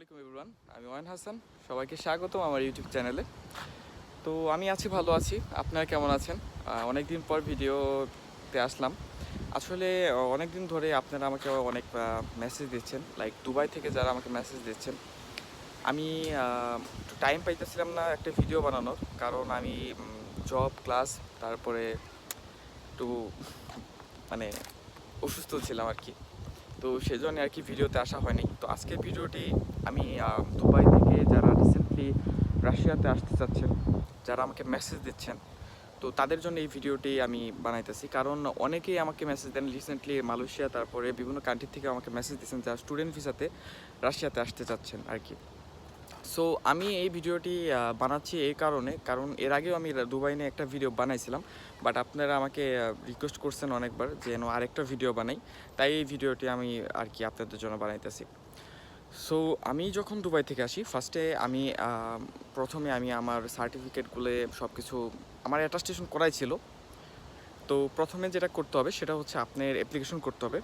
আলাইকুম আমি ওয়ান হাসান, সবাইকে স্বাগতম আমার ইউটিউব চ্যানেলে। তো আমি আছি, ভালো আছি, আপনারা কেমন আছেন? অনেক দিন পর ভিডিওতে আসলাম। আসলে অনেক দিন ধরে আপনারা আমাকে অনেক মেসেজ দিচ্ছেন লাইক দুবাই থেকে যারা আমাকে মেসেজ দিচ্ছেন। আমি টাইম পাইতেছিলাম না একটা ভিডিও বানানোর, কারণ আমি জব ক্লাস তারপরে একটু মানে অসুস্থ ছিলাম আর কি। তো সেই সেজন্য আর কি ভিডিওতে আসা হয়নি। তো আজকের ভিডিওটি আমি দুবাই থেকে যারা রিসেন্টলি রাশিয়াতে আসতে চাচ্ছেন, যারা আমাকে মেসেজ দিচ্ছেন, তো তাদের জন্য এই ভিডিওটি আমি বানাইতেছি। কারণ অনেকেই আমাকে মেসেজ দেন রিসেন্টলি মালয়েশিয়া, তারপরে বিভিন্ন কান্ট্রি থেকে আমাকে মেসেজ দিচ্ছেন যারা স্টুডেন্ট ভিসাতে রাশিয়াতে আসতে চাচ্ছেন আর কি। সো আমি এই ভিডিওটি বানাচ্ছি এই কারণে, কারণ এর আগেও আমি দুবাই নিয়ে একটা ভিডিও বানাইছিলাম বাট আপনারা আমাকে রিকোয়েস্ট করছেন অনেকবার যেন আরেকটা ভিডিও বানাই, তাই এই ভিডিওটি আমি আর কি আপনাদের জন্য বানাইতেছি। সো আমি যখন দুবাই থেকে আসি ফার্স্টে আমি প্রথমে আমি আমার সার্টিফিকেটগুলো সব কিছু আমার অ্যাটাস্টেশন করাই ছিল। তো প্রথমে যেটা করতে হবে, সেটা হচ্ছে আপনার অ্যাপ্লিকেশন করতে হবে।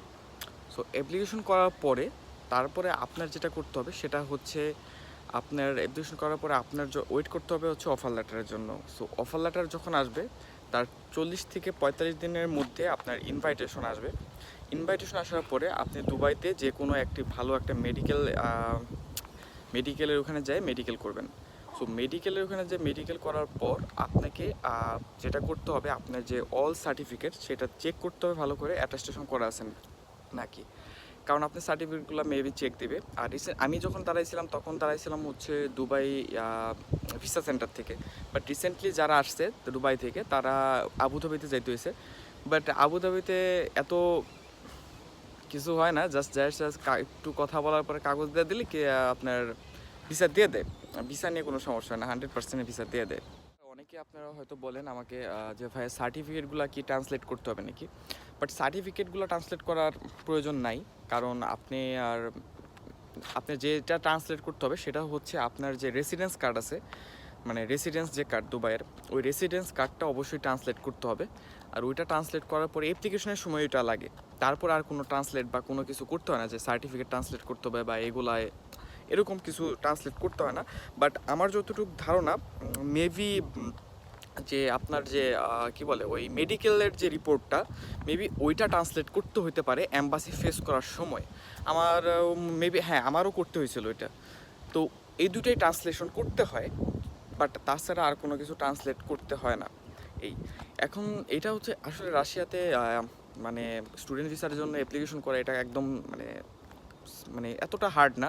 সো অ্যাপ্লিকেশন করার পরে, তারপরে আপনার যেটা করতে হবে, সেটা হচ্ছে আপনার অ্যাপ্লিকেশন করার পরে আপনার ওয়েট করতে হবে হচ্ছে অফার লেটারের জন্য। সো অফার লেটার যখন আসবে, তার চল্লিশ থেকে পঁয়তাল্লিশ দিনের মধ্যে আপনার ইনভাইটেশন আসবে। ইনভাইটেশন আসার পরে আপনি দুবাইতে যে কোনো একটি ভালো একটা মেডিকেল মেডিকেলের ওখানে যায় মেডিকেল করবেন। সো মেডিকেলের ওখানে যে মেডিকেল করার পর আপনাকে যেটা করতে হবে, আপনার যে অল সার্টিফিকেট সেটা চেক করতে হবে ভালো করে। অ্যাটাস্টেশন করা আছেন নাকি? কারণ আপনার সার্টিফিকেটগুলো মেবি চেক দিবে। আর রিসেন্ট আমি যখন দাঁড়াইছিলাম, তখন দাঁড়াইছিলাম হচ্ছে দুবাই ভিসা সেন্টার থেকে। বাট রিসেন্টলি যারা আসছে দুবাই থেকে, তারা আবুধাবিতে যাইতে হয়েছে বাট আবুধাবিতে এত কিছু হয় না জাস্ট জাস্ট একটু কথা বলার পরে কাগজ দিয়ে দিলে কি আপনার ভিসা দিয়ে দেয়। ভিসা নিয়ে কোনো সমস্যা হয় না হান্ড্রেড পার্সেন্ট ভিসা দিয়ে দেয়। অনেকে আপনারা হয়তো বলেন আমাকে যে ভাই সার্টিফিকেটগুলো কি ট্রান্সলেট করতে হবে নাকি? বাট সার্টিফিকেটগুলো ট্রান্সলেট করার প্রয়োজন নাই, কারণ আপনি আর আপনি যেটা ট্রান্সলেট করতে হবে সেটা হচ্ছে আপনার যে রেসিডেন্স কার্ড আছে মানে রেসিডেন্স যে কার্ড দুবাইয়ের, ওই রেসিডেন্স কার্ডটা অবশ্যই ট্রান্সলেট করতে হবে। আর ওইটা ট্রান্সলেট করার পরে অ্যাপ্লিকেশনের সময় ওইটা লাগে। তারপর আর কোনো ট্রান্সলেট বা কোনো কিছু করতে হয় না যে সার্টিফিকেট ট্রান্সলেট করতে হবে বা এগুলায় এরকম কিছু ট্রান্সলেট করতে হয় না। বাট আমার যতটুকু ধারণা মেবি যে আপনার যে কি বলে, ওই মেডিকেলের যে রিপোর্টটা মেবি ওইটা ট্রান্সলেট করতে হতে পারে অ্যাম্বাসি ফেস করার সময়। আমার মেবি হ্যাঁ আমারও করতে হয়েছিল ওইটা। তো এই দুটোই ট্রান্সলেশন করতে হয় বাট তাছাড়া আর কোনো কিছু ট্রান্সলেট করতে হয় না। এই, এখন এটা হচ্ছে আসলে রাশিয়াতে মানে স্টুডেন্ট ভিসার জন্য অ্যাপ্লিকেশন করা এটা একদম মানে মানে এতটা হার্ড না।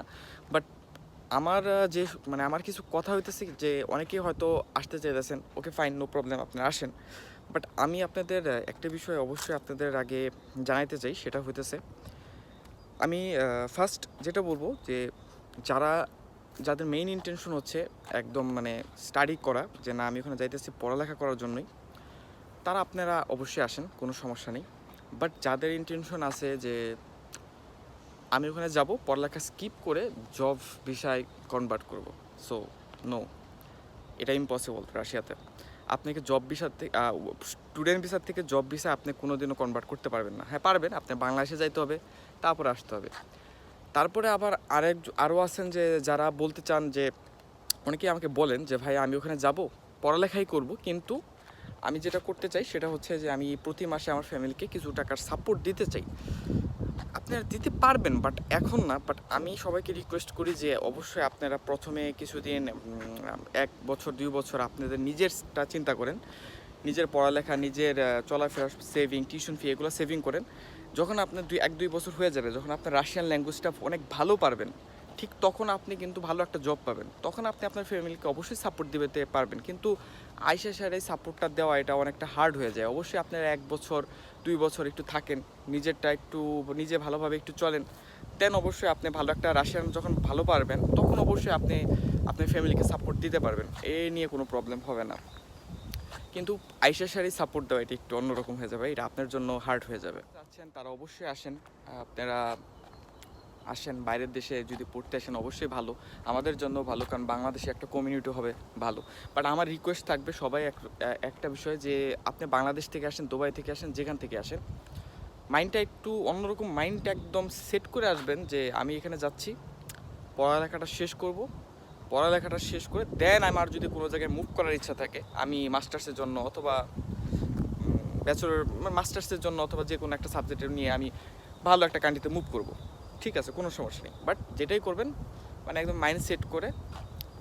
আমার যে মানে আমার কিছু কথা হইতেছে যে অনেকেই হয়তো আসতে চাইতেছেন, ওকে ফাইন নো প্রবলেম আপনারা আসেন। বাট আমি আপনাদের একটা বিষয় অবশ্যই আপনাদের আগে জানাইতে চাই, সেটা হইতেছে, আমি ফার্স্ট যেটা বলব যে, যারা, যাদের মেইন ইন্টেনশন হচ্ছে একদম মানে স্টাডি করা, যে না, আমি ওখানে যাইতেছি পড়ালেখা করার জন্যই, তারা আপনারা অবশ্যই আসেন, কোনো সমস্যা নেই। বাট যাদের ইন্টেনশন আছে যে আমি ওখানে যাব, পড়ালেখা স্কিপ করে জব ভিসায় কনভার্ট করব। সো নো এটা ইম্পসিবল রাশিয়াতে। আপনাকে জব ভিসার থেকে স্টুডেন্ট ভিসার থেকে জব ভিসা আপনি কোনোদিনও কনভার্ট করতে পারবেন না। হ্যাঁ পারবেন, আপনি বাংলাদেশে যাইতে হবে, তারপরে আসতে হবে। তারপরে আবার আরেক আরও আছেন যে, যারা বলতে চান যে, অনেকেই আমাকে বলেন যে, ভাই, আমি ওখানে যাব, পড়ালেখাই করব। কিন্তু আমি যেটা করতে চাই সেটা হচ্ছে যে, আমি প্রতি মাসে আমার ফ্যামিলিকে কিছু টাকার সাপোর্ট দিতে চাই। আপনারা দিতে পারবেন বাট এখন না বাট আমি সবাইকে রিকোয়েস্ট করি যে অবশ্যই আপনারা প্রথমে কিছুদিন এক বছর, দুই বছর আপনাদের নিজেরটা চিন্তা করেন। নিজের পড়ালেখা, নিজের চলাফেরা সেভিং টিউশন ফি এগুলো সেভিং করেন। যখন আপনার দুই, এক, দুই বছর হয়ে যাবে, যখন আপনার রাশিয়ান ল্যাঙ্গুয়েজটা অনেক ভালো পারবেন ঠিক তখন আপনি কিন্তু ভালো একটা জব পাবেন। তখন আপনি আপনার ফ্যামিলিকে অবশ্যই সাপোর্ট দিতে পারবেন। কিন্তু আইসা সার এই সাপোর্টটা দেওয়া, এটা অনেকটা হার্ড হয়ে যায়। অবশ্যই আপনারা এক বছর, দুই বছর একটু থাকেন, নিজেরটা একটু, নিজে ভালোভাবে একটু চলেন। দেন অবশ্যই আপনি ভালো একটা রাশিয়ান যখন ভালো পারবেন, তখন অবশ্যই আপনি আপনার ফ্যামিলিকে সাপোর্ট দিতে পারবেন। এ নিয়ে কোনো প্রবলেম হবে না। কিন্তু আইসা সারি সাপোর্ট দেওয়া, এটা একটু অন্যরকম হয়ে যাবে। এটা আপনার জন্য হার্ড হয়ে যাবে। আছেন তারা অবশ্যই আসেন। আপনারা আসেন, বাইরের দেশে যদি পড়তে আসেন, অবশ্যই ভালো। আমাদের জন্য ভালো, কারণ বাংলাদেশে একটা কমিউনিটি হবে ভালো। বাট আমার রিকোয়েস্ট থাকবে সবাই এক- একটা বিষয় যে, আপনি বাংলাদেশ থেকে আসেন, দুবাই থেকে আসেন, যেখান থেকে আসেন মাইন্ডটা একটু অন্যরকম মাইন্ডটা একদম সেট করে আসবেন যে, আমি এখানে যাচ্ছি, পড়ালেখাটা শেষ করব, পড়ালেখাটা শেষ করে দেন আমার যদি কোনো জায়গায় মুভ করার ইচ্ছা থাকে, আমি মাস্টার্সের জন্য অথবা ব্যাচেলর মাস্টার্সের জন্য অথবা যে কোনো একটা সাবজেক্টের নিয়ে আমি ভালো একটা কান্ট্রিতে মুভ করব। ঠিক আছে, কোনো সমস্যা নেই। বাট যেটাই করবেন মানে একদম মাইন্ড সেট করে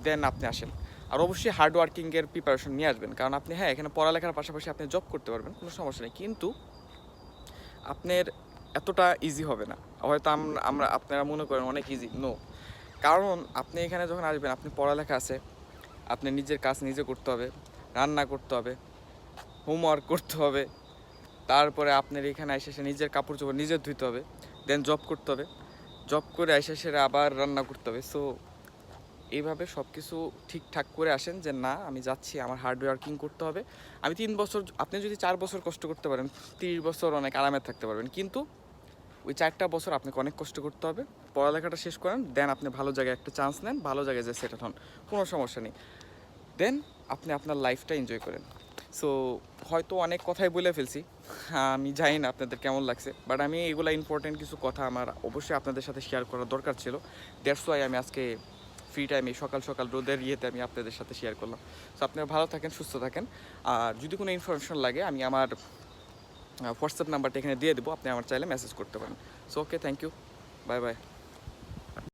দেন আপনি আসেন। আর অবশ্যই হার্ড ওয়ার্কিংয়ের প্রিপারেশন নিয়ে আসবেন। কারণ আপনি হ্যাঁ এখানে পড়ালেখার পাশাপাশি আপনি জব করতে পারবেন, কোনো সমস্যা নেই। কিন্তু আপনার এতটা ইজি হবে না। হয়তো আমরা, আপনারা মনে করেন অনেক ইজি নো কারণ আপনি এখানে যখন আসবেন, আপনি পড়ালেখা আছে, আপনি নিজের কাজ নিজে করতে হবে, রান্না করতে হবে হোমওয়ার্ক করতে হবে, তারপরে আপনার এখানে এসে সে নিজের কাপড় চোপড় নিজে ধুইতে হবে দেন জব করতে হবে। জব করে এসে সেরা আবার রান্না করতে হবে। সো এইভাবে সব কিছু ঠিকঠাক করে আসেন যে, না, আমি যাচ্ছি, আমার হার্ড ওয়ার্কিং করতে হবে। আমি তিন বছর, আপনি যদি চার বছর কষ্ট করতে পারেন, তিরিশ বছর অনেক আরামে থাকতে পারবেন। কিন্তু, ওই চারটা বছর আপনাকে অনেক কষ্ট করতে হবে। পড়ালেখাটা শেষ করেন দেন আপনি ভালো জায়গায় একটা চান্স নেন, ভালো জায়গায় যে সেটেল হন। কোনো সমস্যা নেই। দেন আপনি আপনার লাইফটা এনজয় করেন। সো হয়তো অনেক কথাই বলে ফেলছি। আমি জানি না আপনাদের কেমন লাগছে বাট আমি এগুলা ইম্পর্টেন্ট কিছু কথা আমার অবশ্যই আপনাদের সাথে শেয়ার করার দরকার ছিল। দ্যাটস ওয়াই আমি আজকে ফ্রি টাইমে সকাল সকাল রোদের ইয়েতে আমি আপনাদের সাথে শেয়ার করলাম। সো আপনারা ভালো থাকেন, সুস্থ থাকেন। আর যদি কোনো ইনফরমেশন লাগে, আমি আমার হোয়াটসঅ্যাপ নাম্বারটা এখানে দিয়ে দেবো। আপনি আমার চাইলে মেসেজ করতে পারেন। So okay thank you bye bye